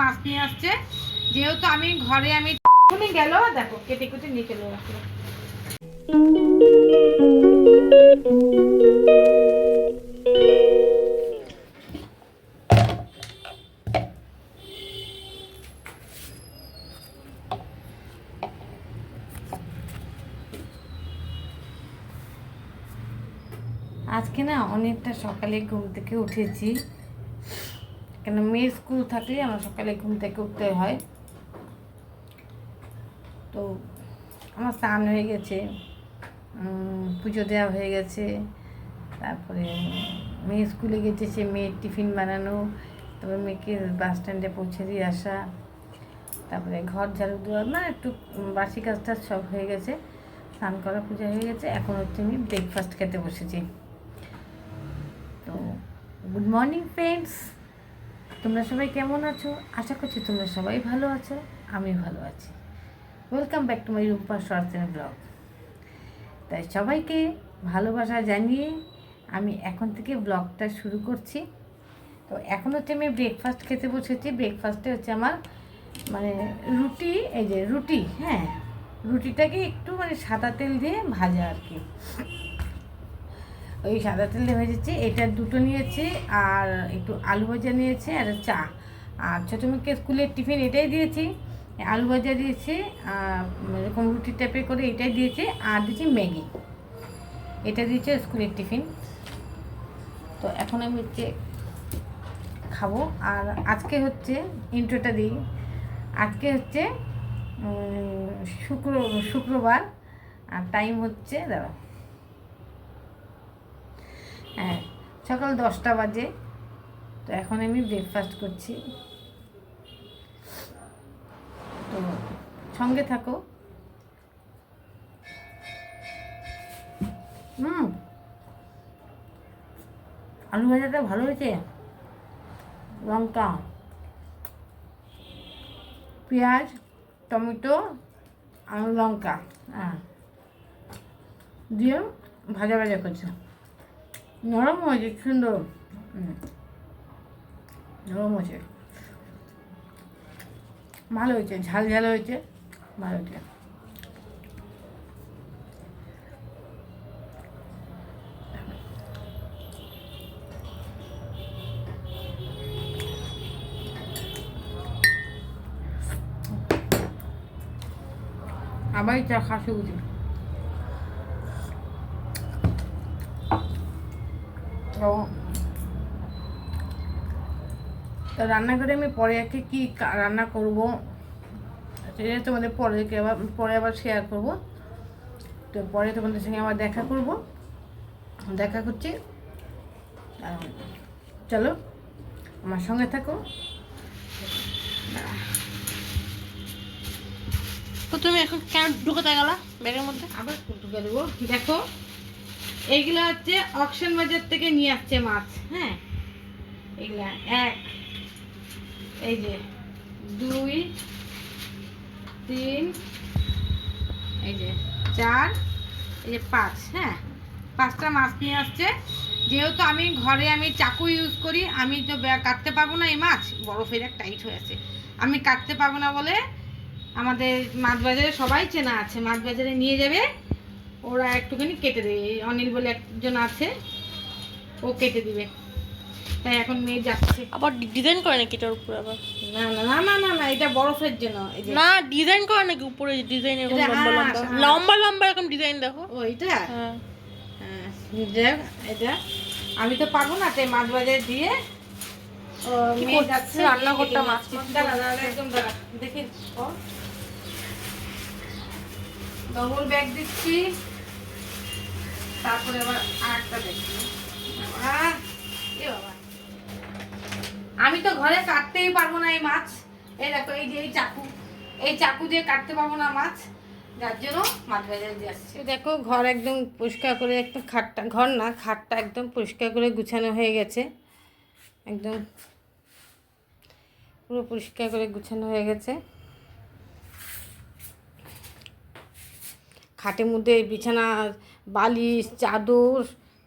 মাছ নিয়ে আসছে। যেহেতু আমি ঘরে আমি গেল, দেখো, কেটে কেটে নিয়ে চলে আসলো। আজকে না অনেকটা সকালে ঘুম থেকে উঠেছি। কেন মেয়ের স্কুল থাকলে আমার সকালে ঘুম থেকে উঠতে হয়। তো আমার স্নান হয়ে গেছে পুজো দেওয়া হয়ে গেছে, তারপরে মেয়ে স্কুলে গেছে, সে মেয়ের টিফিন বানানো, তারপরে মেয়েকে বাস স্ট্যান্ডে পৌঁছে দিয়ে আসা, তারপরে ঘর ঝাড়ু দেওয়া, না, একটু বাসি কাজ টাজ সব হয়ে গেছে, স্নান করা পূজা হয়ে গেছে, এখন হচ্ছে আমি ব্রেকফাস্ট খেতে বসেছি। তো গুড মর্নিং ফ্রেন্ডস তোমরা সবাই কেমন আছো? আশা করছি তোমরা সবাই ভালো আছো আমি ভালো আছি। Welcome back to my Rupa shorts blog তাই সবাইকে ভালোবাসা জানিয়ে আমি এখন থেকে ব্লগটা শুরু করছি। তো এখন হচ্ছে আমি ব্রেকফাস্ট খেতে বসেছি। ব্রেকফাস্টে হচ্ছে আমার মানে রুটি, এই যে রুটি হ্যাঁ রুটিটাকে একটু মানে সাদা তেল দিয়ে ভাজা আর কি। ওই সাদা তেল দিয়ে ভেজেছি এটা দুটো নিয়েছি আর একটু আলু ভাজা নিয়েছি আর চা। আর ছোটো মেয়েকে স্কুলের টিফিন এটাই দিয়েছি, আলু ভাজা দিয়েছি, আর এরকম রুটি টাইপের করে এটাই দিয়েছি, আর দিয়েছি ম্যাগি। এটা দিয়েছে স্কুলের টিফিন। তো এখন আমি হচ্ছে খাব, আর আজকে হচ্ছে ইন্ট্রোটা দিই। আজকে হচ্ছে শুক্র, শুক্রবার, আর টাইম হচ্ছে, দাঁড়াও। হ্যাঁ সকাল দশটা বাজে। তো এখন আমি ব্রেকফাস্ট করছি। তো সঙ্গে থাকো। হুম। আলু ভাজাটা ভালো হয়েছে? লঙ্কা। পেঁয়াজ, টমেটো, আর লঙ্কা। হ্যাঁ। দিয়ে ভাজা ভাজা করছে। নরম হয়েছে সুন্দর। নরম হয়েছে ভালো হয়েছে ঝাল ঝাল হয়েছে ভালো হয়েছে আবার চা খাসি উঠি তো তো রান্নাঘরে আমি পরে একে কী রান্না করব সেটা তোমাদের পরে আবার পরে আবার শেয়ার করব। তো পরে তোমাদের সঙ্গে আবার দেখা করব। দেখা করছি। চলো আমার সঙ্গে থাকো। তো তুমি এখন কেন ঢুকাতে গেলা ব্যাগের মধ্যে? আবার ঢুকে দেবো। দেখো এইগুলো হচ্ছে অকশন বাজার থেকে নিয়ে আসছে মাছ হ্যাঁ? এগুলা এক, এই যে দুই, তিন, এই যে চার, এই যে পাঁচ হ্যাঁ? পাঁচটা মাছ নিয়ে আসছে। যেহেতু আমি ঘরে আমি চাকু ইউজ করি, আমি তো কাটতে পারব না এই মাছ। বরফের এক টাইট হয়ে আছে। আমি কাটতে পারব না বলে আমাদের মাছ বাজারে সবাই চেনা আছে। মাছ বাজারে নিয়ে যাবে। ওরা একটুখানি কেটে দেবে অনিল বলে একজন আছে ও কেটে দিবে। তাই এখন মেয়ে যাচ্ছে। আবার ডিজাইন করে নাকি এটার উপরে আবার? না না না না না না এটা বরফের জন্য না ডিজাইন করে নাকি উপরে ডিজাইন এরকম লম্বা হ্যাঁ, লম্বা? হ্যাঁ। লম্বা লম্বা এরকম ডিজাইন দেখো। ও এটা? হ্যাঁ। হ্যাঁ এটা আমি তো পাবো না তাই মাছ বাজারে দিয়ে ও, মেয়ে যাচ্ছে। রান্নাঘরটা দিয়ে মাছ কেটে দাঁড়া, দাঁড়া, একদম দাঁড়া। দেখি ও। ব্যাগ দিচ্ছি। তারপরে আবার একটা এ বাবা। আমি তো ঘরে কাটতেই পারব না এই মাছ। এই দেখো, এই যে এই চাকু। এই চাকু দিয়ে কাটতে পারব না মাছ। যার জন্য মাছ বাজারে দিয়ে দেখো, ঘর একদম পরিষ্কার করে একদম খাটটা, ঘর না, খাটটা একদম পরিষ্কার করে গুছানো হয়ে গেছে। একদম পুরো পরিষ্কার করে গুছানো হয়ে গেছে। খাটের মধ্যে বিছানা বালিশ, চাদর,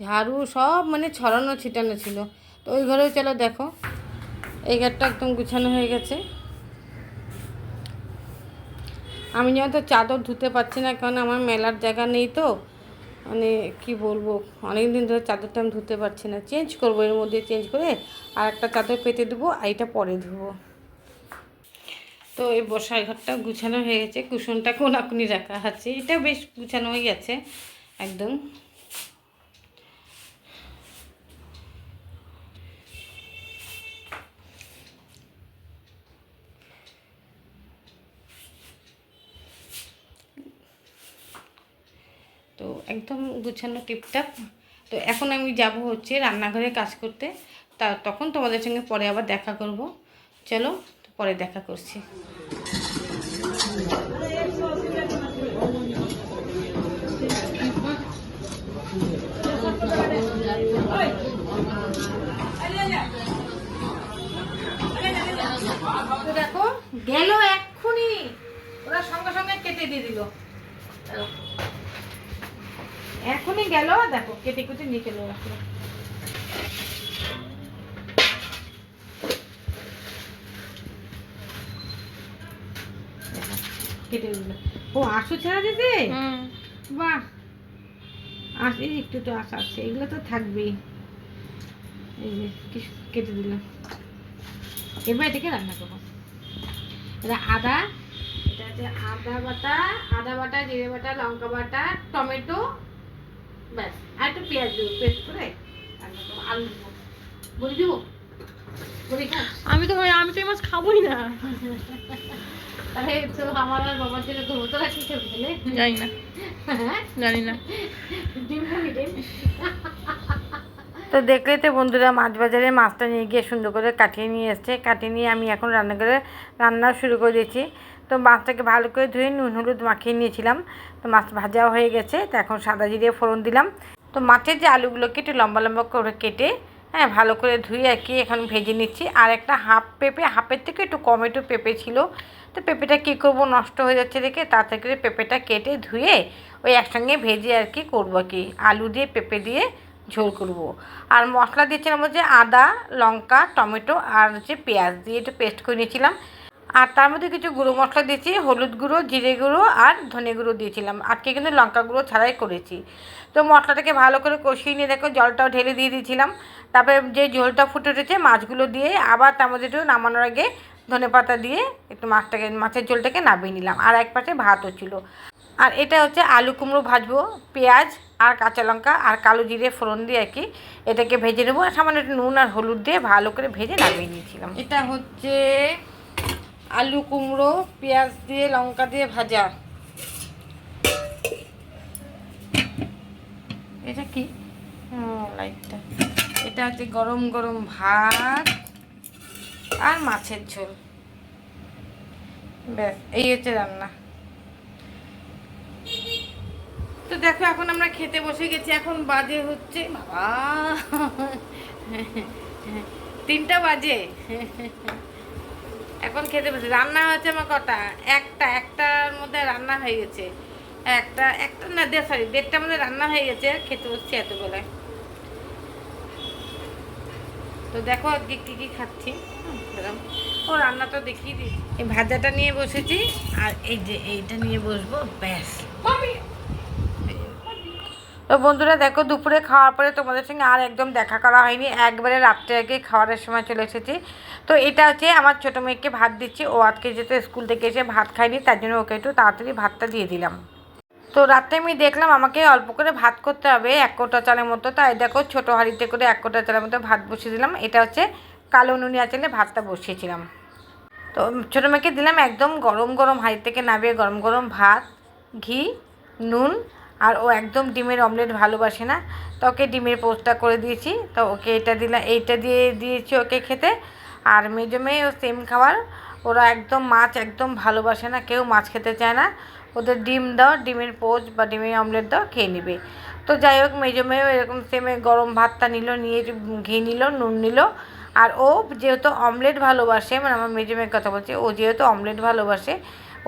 ঝাড়ু সব মানে ছড়ানো, ছিটানো ছিল। তো ওই ঘরেও চলো দেখো। এই ঘরটা একদম গুছানো হয়ে গেছে। আমি যেমন তো চাদর ধুতে পারছি না, কারণ আমার মেলার জায়গা নেই তো মানে কি বলব অনেক দিন ধরে চাদরটা আমি ধুতে পারছি না। চেঞ্জ করব, এর মধ্যে চেঞ্জ করে আর একটা চাদর পেতে দেবো আর এটা পরে ধুবো। তো এই বসার ঘরটা গুছানো হয়ে গেছে। কুশনটা কোনাকুনি রাখা আছে। এটা বেশ গুছানো হয়ে গেছে একদম। তো একদম গুছানো টিপটাপ তো এখন আমি যাব হচ্ছে রান্নাঘরে কাজ করতে। তা তখন তোমাদের সঙ্গে পরে আবার দেখা করব। চলো পরে দেখা করছি। গেল এক্ষুনি। ওরা সঙ্গে সঙ্গে কেটে দিয়ে দিল। এখনই গেল দেখো কেটে কুটে নিয়ে চলে আসলো। কেটে দিল। ও আশু ছাড়া দিতে বাহ! আস এই একটু তো আশা আছে এগুলো তো থাকবেই। এই যে কেটে দিলাম এবার এটাকে রান্না করব। এটা আদা এটা হচ্ছে আদা বাটা আদা বাটা জিরে বাটা লঙ্কা বাটা টমেটো ব্যাস। আর একটু পেঁয়াজ দেবো পেস্ট করে আলু দেবো বড়ি দেবো? আমি তো আমি তো এই মাছ খাবোই না। তাহলে তো আমার আর বাবার জন্য তো হতো খেয়ে জানি না। হ্যাঁ? জানি না। ডিম ডিম? তো দেখলে তো বন্ধুরা মাছ বাজারে মাছটা নিয়ে গিয়ে সুন্দর করে কাটিয়ে নিয়ে এসছে। কাটিয়ে নিয়ে আমি এখন রান্না করে, রান্না শুরু করে দিয়েছি। তো মাছটাকে ভালো করে ধুয়ে নুন, হলুদ মাখিয়ে নিয়েছিলাম। তো মাছ ভাজাও হয়ে গেছে, তো এখন সাদা জিরে ফোড়ন দিলাম। তো মাছের যে আলুগুলোকে একটু লম্বা লম্বা করে কেটে হ্যাঁ ভালো করে ধুয়ে আর কি এখন ভেজে নিচ্ছি। আর একটা হাফ পেঁপে, হাফের থেকে একটু কম একটু পেঁপে ছিল। তো পেঁপেটা কী করব? নষ্ট হয়ে যাচ্ছে দেখে তাতে করে পেঁপেটা কেটে ধুয়ে ওই একসঙ্গে ভেজে আর কি করব কি। আলু দিয়ে পেঁপে দিয়ে ঝোল করব। আর মশলা দিয়েছিলাম হচ্ছে আদা, লঙ্কা, টমেটো আর হচ্ছে পেঁয়াজ দিয়ে একটু পেস্ট করে নিয়েছিলাম। আর তার মধ্যে কিছু গুঁড়ো মশলা দিয়েছি, হলুদ গুঁড়ো, জিরে গুঁড়ো আর ধনে গুঁড়ো দিয়েছিলাম। আজকে কিন্তু লঙ্কা গুঁড়ো ছাড়াই করেছি। তো মশলাটাকে ভালো করে কষিয়ে নিয়ে দেখো, জলটাও ঢেলে দিয়ে দিয়েছিলাম। তারপরে যে ঝোলটা ফুটে উঠেছে মাছগুলো দিয়ে আবার তার মধ্যে একটু নামানোর আগে ধনে পাতা দিয়ে একটু মাছটাকে, মাছের ঝোলটাকে নামিয়ে নিলাম। আর এক পাশে ভাতও ছিল। আর এটা হচ্ছে আলু কুমড়ো ভাজবো, পেঁয়াজ আর কাঁচা লঙ্কা আর কালো জিরে ফোড়ন দিয়ে আর কি এটাকে ভেজে নেব। আর সামান্য একটু নুন আর হলুদ দিয়ে ভালো করে ভেজে নামিয়ে নিয়েছিলাম। এটা হচ্ছে আলু কুমড়ো, পেঁয়াজ দিয়ে, লঙ্কা দিয়ে ভাজা। এটা কি? লাইটটা। এটা হচ্ছে গরম গরম ভাত আর মাছের ঝোল। ব্যাস, এই হচ্ছে রান্না তো দেখো, এখন আমরা খেতে বসে গেছি। এখন বাজে হচ্ছে, বাবা। তিনটা বাজে। এখন খেতে বসে, রান্না হয়েছে আমার কটা? একটা, একটার মধ্যে রান্না হয়ে গেছে। একটা একটা না দেড় সরি দেড়টার মধ্যে রান্না হয়ে গেছে, খেতে বসছি এতবেলায় তো দেখো আজকে কী কী খাচ্ছি। ও রান্নাটা দেখিয়ে দিই। এই ভাজাটা নিয়ে বসেছি, আর এই যে এইটা নিয়ে বসবো, ব্যাস। তো বন্ধুরা দেখো দুপুরে খাওয়ার পরে তোমাদের সঙ্গে আর একদম দেখা করা হয়নি। একবারে রাত্রে আগে খাওয়ারের সময় চলে এসেছি। তো এটা হচ্ছে আমার ছোটো মেয়েকে ভাত দিচ্ছি। ও আজকে যেহেতু স্কুল থেকে এসে ভাত খায়নি, তার জন্য ওকে একটু তাড়াতাড়ি ভাতটা দিয়ে দিলাম। তো রাত্রে আমি দেখলাম আমাকে অল্প করে ভাত করতে হবে, এক কোটা চালের মতো। তাই দেখো ছোটো হাঁড়িতে করে এক কোটা চালের মতো ভাত বসিয়ে দিলাম। এটা হচ্ছে কালো নুনি আঁচলে ভাতটা বসিয়েছিলাম। তো ছোটো মেয়েকে দিলাম একদম গরম গরম হাঁড়ি থেকে নামিয়ে গরম গরম ভাত, ঘি, নুন আর ও একদম ডিমের অমলেট ভালোবাসে না। তো ওকে ডিমের পোস্টটা করে দিয়েছি। তো ওকে এটা দিলাম এইটা দিয়ে দিয়েছি ওকে খেতে। আর মেজো মেয়ে ও সেম খাবার। ওরা একদম মাছ একদম ভালোবাসে না, কেউ মাছ খেতে চায় না। ওদের ডিম দাও, ডিমের পোচ বা ডিমের অমলেট দাও, খেয়ে নেবে। তো যাই হোক, মেজো মেয়েও এরকম সেমে গরম ভাতটা নিল, নিয়ে ঘি নিল, নুন নিল। আর ও যেহেতু অমলেট ভালোবাসে মানে আমার মেজো মেয়ের কথা বলছি, ও যেহেতু অমলেট ভালোবাসে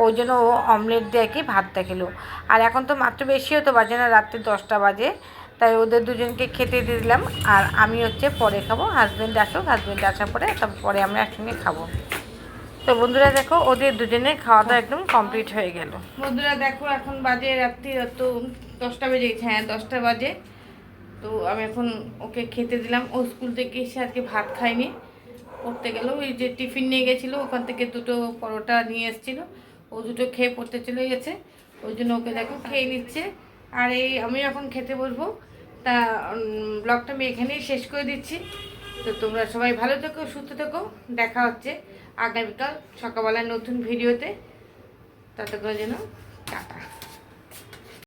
ওই জন্য ও অমলেট দিয়ে কি ভাতটা খেলো আর এখন তো মাত্র বেশিও তো বাজে না, রাত্রি দশটা বাজে। তাই ওদের দুজনকে খেতে দিয়ে দিলাম। আর আমি হচ্ছে পরে খাব হাজব্যান্ড আসুক হাজব্যান্ড আসার পরে তারপরে আমরা একসঙ্গে খাব। তো বন্ধুরা দেখো, ওদের দুজনের খাওয়া দাওয়া একদম কমপ্লিট হয়ে গেল। বন্ধুরা দেখো, এখন বাজে রাত্রি, তো দশটা বেজে গেছে। হ্যাঁ দশটা বাজে। তো আমি এখন ওকে খেতে দিলাম। ও স্কুল থেকে এসে আজকে ভাত খায়নি। পড়তে গেল, ওই যে টিফিন নিয়ে গেছিল, ওখান থেকে দুটো পরোটা নিয়ে এসেছিল। ও দুটো খেয়ে পড়তে চলে গেছে, ওই জন্য ওকে দেখো খেয়ে নিচ্ছে। আর এই আমি এখন খেতে বসবো। তা ব্লগটা আমি এখানেই শেষ করে দিচ্ছি। তো তোমরা সবাই ভালো থেকো, সুস্থ থেকো। দেখা হচ্ছে আগামীকাল সকালবেলায় নতুন ভিডিওতে। ততক্ষণ যেন টাটা।